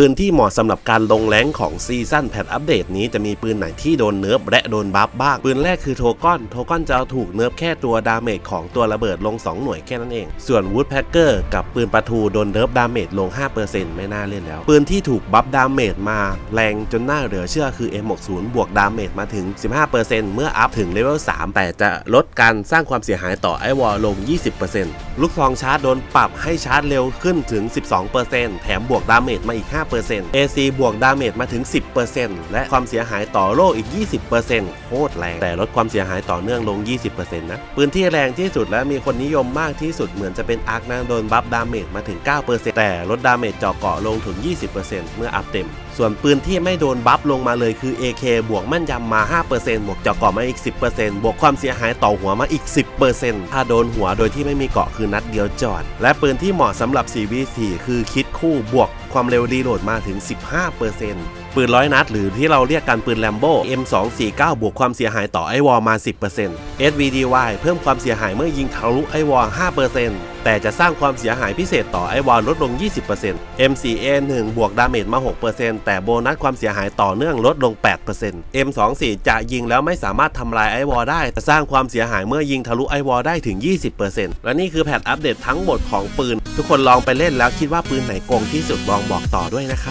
ปืนที่เหมาะสำหรับการลงแรงของซีซั่นแพทอัปเดตนี้จะมีปืนไหนที่โดนเนิร์ฟและโดนบัฟบ้าง ปืนแรกคือโทก้อนโทก้อนจะเอาถูกเนิร์ฟแค่ตัวดาเมจของตัวระเบิดลง 2 หน่วยแค่นั้นเอง ส่วนวูดแพคเกอร์กับปืนปะทูโดนเนิร์ฟดาเมจลง 5%ไม่น่าเล่นแล้ว ปืนที่ถูกบัฟดาเมจมาแรงจนน่าเหลือเชื่อคือ M60 บวกดาเมจมาถึง 15%เมื่ออัพถึงเลเวล3แต่จะลดการสร้างความเสียหายต่อไอวอลลง 20%ลูกซองชาร์จโดนปรับให้ชาร์จเร็วขึ้นถึง 12%แถมบวกดาเมจมาอีก 5% AC บวกดาเมจมาถึง 10%และความเสียหายต่อโล่อีก 20%โคตรแรงแต่ลดความเสียหายต่อเนื่องลง 20%นะปืนที่แรงที่สุดและมีคนนิยมมากที่สุดเหมือนจะเป็นอาร์คนะโดนบัฟดาเมจมาถึง 9%แต่ลดดาเมจเจาะเกาะลงถึง 20%เมื่ออัพเต็ม ส่วนปืนที่ไม่โดนบัฟลงมาเลยคือ AK บวกแม่นยำมา 5%บวกเจาะเกาะมาอีก 10%บวกความเสียหายต่อหัวมาอีก 10%ถ้าโดนหัวโดยที่ไม่มีเกาะคือนัดเดียวจอด และปืนที่เหมาะสำหรับ 4v4 คือคิดคู่บวกความเร็วรีโหลดมาถึง 15% ปืนร้อยนัด หรือที่เราเรียกกันปืนแลมโบ้ M249 บวกความเสียหายต่อไอวอลมา 10% SVDY เพิ่มความเสียหายเมื่อยิงทะลุไอวอล5%แต่จะสร้างความเสียหายพิเศษต่อไอวอลลดลง 20% M4A1 บวกดาเมจมา 6%แต่โบนัสความเสียหายต่อเนื่องลดลง 8% M24 จะยิงแล้วไม่สามารถทำลายไอวอลได้แต่สร้างความเสียหายเมื่อยิงทะลุไอวอลได้ถึง 20%และนี่คือแพทอัปเดตทั้งหมดของปืน ทุกคนลองไปเล่นแล้วคิดว่าปืนไหนโกงที่สุดลองบอกต่อด้วยนะครับ